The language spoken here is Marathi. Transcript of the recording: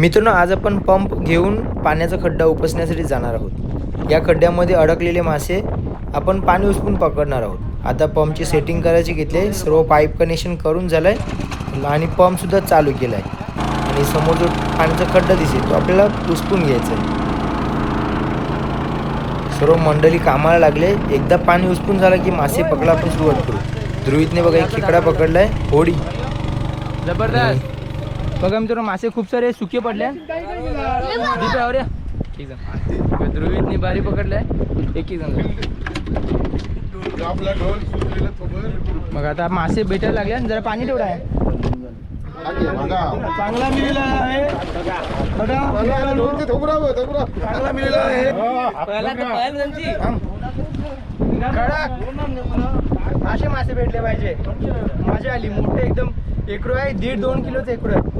मित्रांनो आज आपण पंप घेऊन पाण्याचा खड्डा उपसण्यासाठी जाणार आहोत. या खड्ड्यामध्ये अडकलेले मासे आपण पाणी उचलून पकडणार आहोत. आता पंपची सेटिंग करायची घेतली आहे. सर्व पाईप कनेक्शन करून झालं आहे आणि पंपसुद्धा चालू केला आहे आणि समोर जो पाण्याचा खड्डा दिसेल तो आपल्याला उचपून घ्यायचा आहे. सर्व मंडळी कामाला लागले. एकदा पाणी उचपून झालं की मासे पकडा आपण सुरुवात करू. ध्रुवीतने बघा एक खेकडा पकडलाय. होडी. जबरदस्त. बघा मित्रांनो मासे खूप सारे सुके पडले ध्रुवीतनी बारी पकडलाय. एक एक जण. मग आता मासे भेटायला लागले आणि जरा पाणी तेवढं आहे. चांगला मिळाला आहे. चांगला मिळाला आहे. असे मासे भेटले पाहिजे. मजा आली मोठे एकदम. एकरू आहे दीड दोन किलोचं एकरू आहे